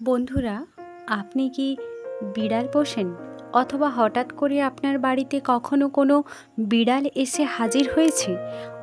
বন্ধুরা, আপনি কি বিড়াল পোষেন? অথবা হঠাৎ করে আপনার বাড়িতে কখনো কোনো বিড়াল এসে হাজির হয়েছে?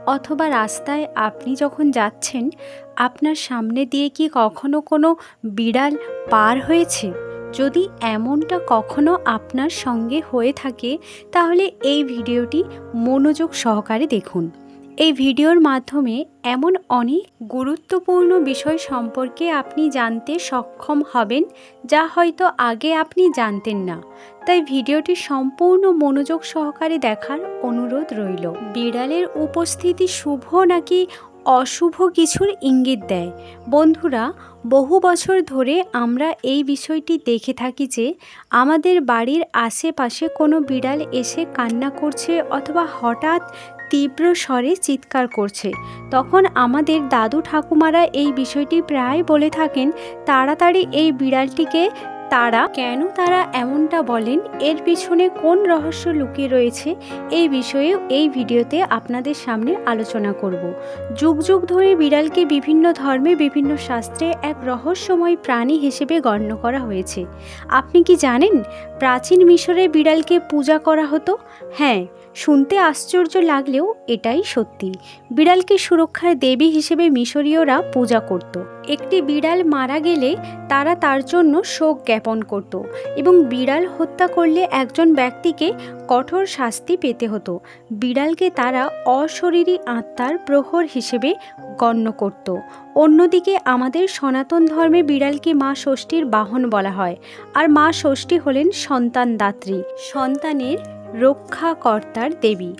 অথবা রাস্তায় আপনি যখন যাচ্ছেন, আপনার সামনে দিয়ে কি কখনো কোনো বিড়াল পার হয়েছে? যদি এমনটা কখনো আপনার সঙ্গে হয়ে থাকে, তাহলে এই ভিডিওটি মনোযোগ সহকারে দেখুন। এই ভিডিওর মাধ্যমে এমন অনেক গুরুত্বপূর্ণ বিষয় সম্পর্কে আপনি জানতে সক্ষম হবেন, যা হয়তো আগে আপনি জানতেন না। তাই ভিডিওটি সম্পূর্ণ মনোযোগ সহকারে দেখার অনুরোধ রইল। বিড়ালের উপস্থিতি শুভ নাকি অশুভ কিছুর ইঙ্গিত দেয়? বন্ধুরা, বহু বছর ধরে আমরা এই বিষয়টি দেখে থাকি যে, আমাদের বাড়ির আশেপাশে কোনো বিড়াল এসে কান্না করছে অথবা হঠাৎ তীব্র স্বরে চিৎকার করছে। তখন আমাদের দাদু ঠাকুমারা এই বিষয়টি প্রায় বলে থাকেন, তাড়াতাড়ি এই বিড়ালটিকে তারা কেন তারা এমনটা বলেন? এর পিছনে কোন রহস্য লুকিয়ে রয়েছে? এই বিষয়ে এই ভিডিওতে আপনাদের সামনে আলোচনা করব। যুগ যুগ ধরে বিড়ালকে বিভিন্ন ধর্মে, বিভিন্ন শাস্ত্রে এক রহস্যময় প্রাণী হিসেবে গণ্য করা হয়েছে। আপনি কি জানেন, প্রাচীন মিশরে বিড়ালকে পূজা করা হতো? হ্যাঁ শুনতে আশ্চর্য লাগলেও এটাই সত্যি। বিড়ালকে সুরক্ষার দেবী হিসেবে মিশরীয়রা পূজা করত। একটি বিড়াল মারা গেলে তারা তার জন্য শোক জ্ঞাপন করত এবং বিড়াল হত্যা করলে একজন ব্যক্তিকে কঠোর শাস্তি পেতে হতো। বিড়ালকে তারা অশরীরী আত্মার প্রহর হিসেবে গণ্য করত। অন্যদিকে আমাদের সনাতন ধর্মে বিড়ালকে মা ষষ্ঠীর বাহন বলা হয়। আর মা ষষ্ঠী হলেন সন্তানদাত্রী। সন্তানের রক্ষাকর্তার দেবী।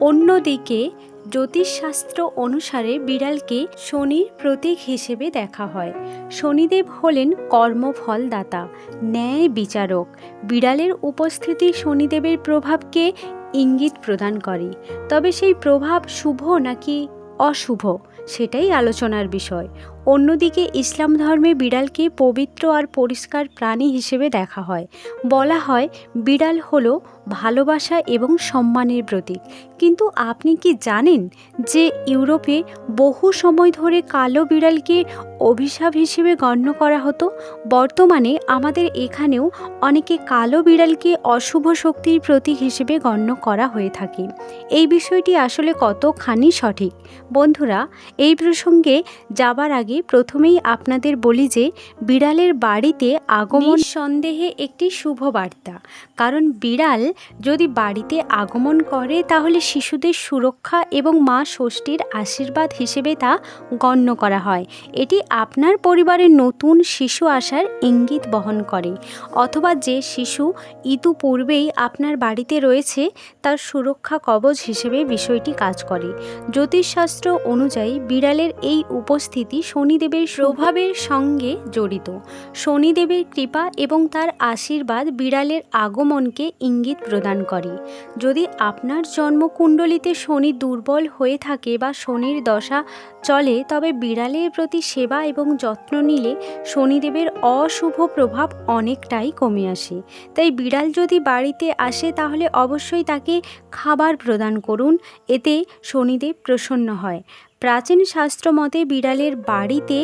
অন্যদিকে, জ্যোতিষশাস্ত্র অনুসারে বিড়ালকে শনির প্রতীক হিসেবে দেখা হয়। শনিদেব হলেন কর্মফলদাতা, ন্যায় বিচারক। বিড়ালের উপস্থিতি শনিদেবের প্রভাবকে ইঙ্গিত প্রদান করে। তবে সেই প্রভাব শুভ নাকি অশুভ, সেটাই আলোচনার বিষয়। অন্যদিকে ইসলাম ধর্মে বিড়ালকে পবিত্র আর পরিষ্কার প্রাণী হিসেবে দেখা হয়। বলা হয়, বিড়াল হলো ভালোবাসা এবং সম্মানের প্রতীক। কিন্তু আপনি কি জানেন যে ইউরোপে বহু সময় ধরে কালো বিড়ালকে অভিশাপ হিসেবে গণ্য করা হতো? বর্তমানে আমাদের এখানেও অনেকে কালো বিড়ালকে অশুভ শক্তির প্রতীক হিসেবে গণ্য করা হয়ে থাকে। এই বিষয়টি আসলে কতখানি সঠিক? বন্ধুরা, এই প্রসঙ্গে যাবার আগে প্রথমেই আপনাদের বলি যে বিড়ালের বাড়িতে আগমন সন্দেহে একটি শুভ বার্তা। কারণ বিড়াল যদি বাড়িতে আগমন করে, তাহলে শিশুদের সুরক্ষা এবং মা ষষ্ঠীর আশীর্বাদ হিসেবে তা গণ্য করা হয়। এটি আপনার পরিবারের নতুন শিশু আসার ইঙ্গিত বহন করে। অথবা যে শিশু ইতিপূর্বেই আপনার বাড়িতে রয়েছে, তার সুরক্ষা কবচ হিসেবে বিষয়টি কাজ করে। জ্যোতিষশাস্ত্র অনুযায়ী বিড়ালের এই উপস্থিতি শনিদেবের প্রভাবের সঙ্গে জড়িত। শনিদেবের কৃপা এবং তার আশীর্বাদ বিড়ালের আগমনকে ইঙ্গিত প্রদান করে। যদি আপনার জন্মকুণ্ডলিতে শনি দুর্বল হয়ে থাকে বা শনির দশা চলে, তবে বিড়ালের প্রতি সেবা এবং যত্ন নিলে শনিদেবের অশুভ প্রভাব অনেকটাই কমে আসে। তাই বিড়াল যদি বাড়িতে আসে, তাহলে অবশ্যই তাকে খাবার প্রদান করুন। এতে শনিদেব প্রসন্ন হয়। প্রাচীন শাস্ত্রমতে বিড়ালের বাড়িতে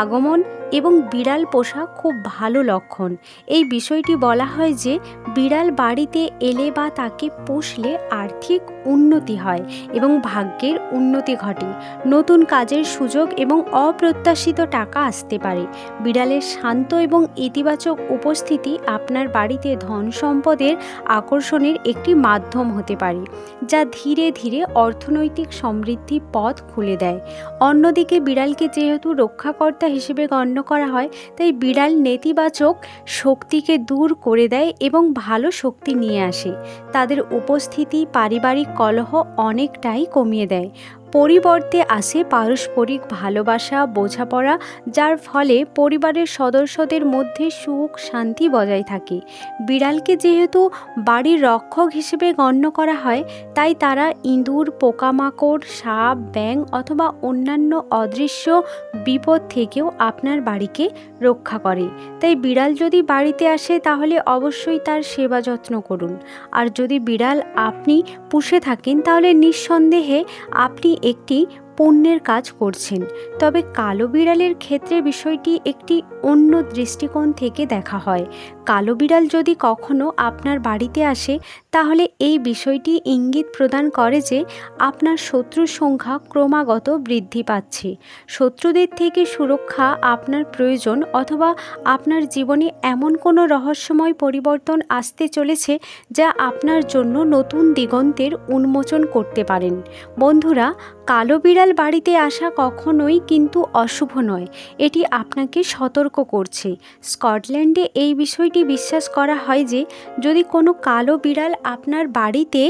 আগমন এবং বিড়াল পোষা খুব ভালো লক্ষণ। এই বিষয়টি বলা হয় যে, বিড়াল বাড়িতে এলে বা তাকে পুষলে আর্থিক উন্নতি হয় এবং ভাগ্যের উন্নতি ঘটে। নতুন কাজের সুযোগ এবং অপ্রত্যাশিত টাকা আসতে পারে। বিড়ালের শান্ত এবং ইতিবাচক উপস্থিতি আপনার বাড়িতে ধন সম্পদের আকর্ষণের একটি মাধ্যম হতে পারে, যা ধীরে ধীরে অর্থনৈতিক সমৃদ্ধি পথ খুলে দেয়। অন্যদিকে বিড়ালকে যেহেতু রক্ষাকর্তা হিসেবে গণ্য করা হয়, তাই বিড়াল নেতিবাচক শক্তিকে দূর করে দেয় এবং ভালো শক্তি নিয়ে আসে। তাদের উপস্থিতি, পারিবারিক কলহ অনেকটাই কমিয়ে দেয়। পরিবর্তে আসে পারস্পরিক ভালোবাসা, বোঝাপড়া, যার ফলে পরিবারের সদস্যদের মধ্যে সুখ শান্তি বজায় থাকে। বিড়ালকে যেহেতু বাড়ির রক্ষক হিসেবে গণ্য করা হয়, তাই তারা ইঁদুর, পোকামাকড়, সাপ ব্যাং অথবা অন্যান্য অদৃশ্য বিপদ থেকেও আপনার বাড়িকে রক্ষা করে। তাই বিড়াল যদি বাড়িতে আসে, তাহলে অবশ্যই তার সেবা যত্ন করুন। আর যদি বিড়াল আপনি পুষে থাকেন, তাহলে নিঃসন্দেহে আপনি একটি পুণ্যের কাজ করছেন। তবে কালো বিড়ালের ক্ষেত্রে বিষয়টি একটি অন্য দৃষ্টিকোণ থেকে দেখা হয়। কালো বিড়াল যদি কখনো আপনার বাড়িতে আসে, তাহলে এই বিষয়টি ইঙ্গিত প্রদান করে যে আপনার শত্রুর সংখ্যা ক্রমাগত বৃদ্ধি পাচ্ছে। শত্রুদের থেকে সুরক্ষা আপনার প্রয়োজন অথবা আপনার জীবনে এমন কোনো রহস্যময় পরিবর্তন আসতে চলেছে যা আপনার জন্য নতুন দিগন্তের উন্মোচন করতে পারেন। বন্ধুরা কালো বিড়াল বাড়িতে আসা কখনোই কিন্তু অশুভ নয়। এটি আপনাকে সতর্ক করছে। স্কটল্যান্ডে এই বিষয়টি বিশ্বাস করা হয় যে, যদি কোনো কালো বিড়াল আপনার বাড়িতে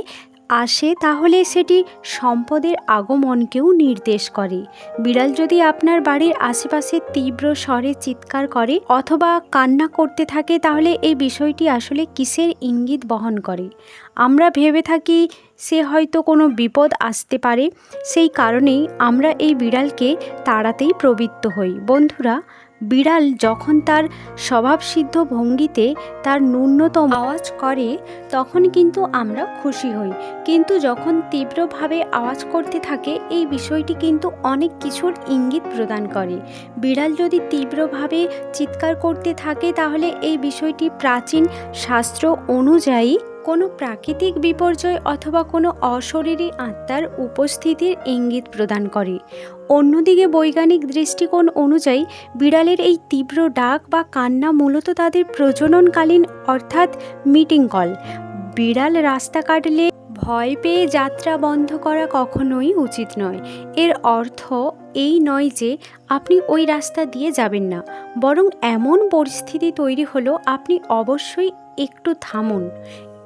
আসে তাহলে সেটি সম্পদের আগমনকেও নির্দেশ করে। বিড়াল যদি আপনার বাড়ির আশেপাশে তীব্র স্বরে চিৎকার করে অথবা কান্না করতে থাকে, তাহলে এই বিষয়টি আসলে কিসের ইঙ্গিত বহন করে? আমরা ভেবে থাকি সে হয়তো কোনো বিপদ আসতে পারে, সেই কারণেই আমরা এই বিড়ালকে তাড়াতেই প্রবৃত্ত হই। বন্ধুরা বিড়াল যখন তার স্বভাবসিদ্ধ ভঙ্গিতে তার ন্যূনতম আওয়াজ করে, তখন কিন্তু আমরা খুশি হই। কিন্তু যখন তীব্রভাবে আওয়াজ করতে থাকে, এই বিষয়টি কিন্তু অনেক কিছুর ইঙ্গিত প্রদান করে। বিড়াল যদি তীব্রভাবে চিৎকার করতে থাকে, তাহলে এই বিষয়টি প্রাচীন শাস্ত্র অনুযায়ী কোনো প্রাকৃতিক বিপর্যয় অথবা কোনো অশরীরী আত্মার উপস্থিতির ইঙ্গিত প্রদান করে। অন্যদিকে বৈজ্ঞানিক দৃষ্টিকোণ অনুযায়ী বিড়ালের এই তীব্র ডাক বা কান্না মূলত তাদের প্রজননকালীন অর্থাৎ মিটিং কল। বিড়াল রাস্তা কাটলে ভয় পেয়ে যাত্রা বন্ধ করা কখনোই উচিত নয়। এর অর্থ এই নয় যে আপনি ওই রাস্তা দিয়ে যাবেন না, বরং এমন পরিস্থিতি তৈরি হলো আপনি অবশ্যই একটু থামুন।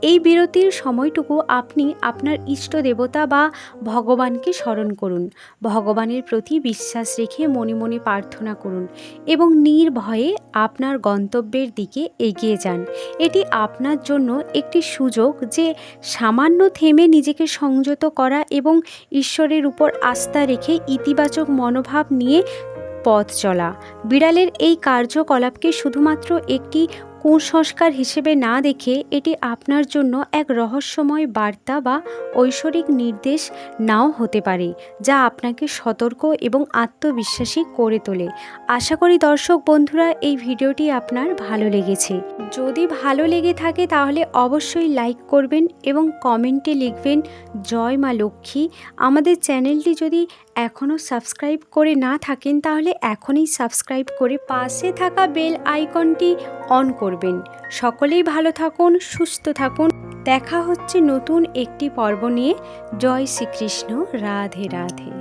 এই বিরতির সময়টুকু আপনি আপনার ইষ্ট দেবতা বা ভগবানকে স্মরণ করুন। ভগবানের প্রতি বিশ্বাস রেখে মনে মনে প্রার্থনা করুন এবং নির্ভয়ে আপনার গন্তব্যের দিকে এগিয়ে যান। এটি আপনার জন্য একটি সুযোগ যে সামান্য থেমে নিজেকে সংযত করা এবং ঈশ্বরের উপর আস্থা রেখে ইতিবাচক মনোভাব নিয়ে পথ চলা। বিড়ালের এই কার্যকলাপকে শুধুমাত্র একটি কুসংস্কার হিসেবে না দেখে এটি আপনার জন্য এক রহস্যময় বার্তা বা ঐশ্বরিক নির্দেশ নাও হতে পারে, যা আপনাকে সতর্ক এবং আত্মবিশ্বাসী করে তোলে। আশা করি দর্শক বন্ধুরা, এই ভিডিওটি আপনার ভালো লেগেছে। যদি ভালো লেগে থাকে তাহলে অবশ্যই লাইক করবেন এবং কমেন্টে লিখবেন, জয় মা লক্ষ্মী। আমাদের চ্যানেলটি যদি এখনও সাবস্ক্রাইব করে না থাকেন তাহলে এখনই সাবস্ক্রাইব করে পাশে থাকা বেল আইকনটি অন করবেন। সকলেই ভালো থাকুন, সুস্থ থাকুন। দেখা হচ্ছে নতুন একটি পর্ব নিয়ে। জয় শ্রীকৃষ্ণ, রাধে রাধে।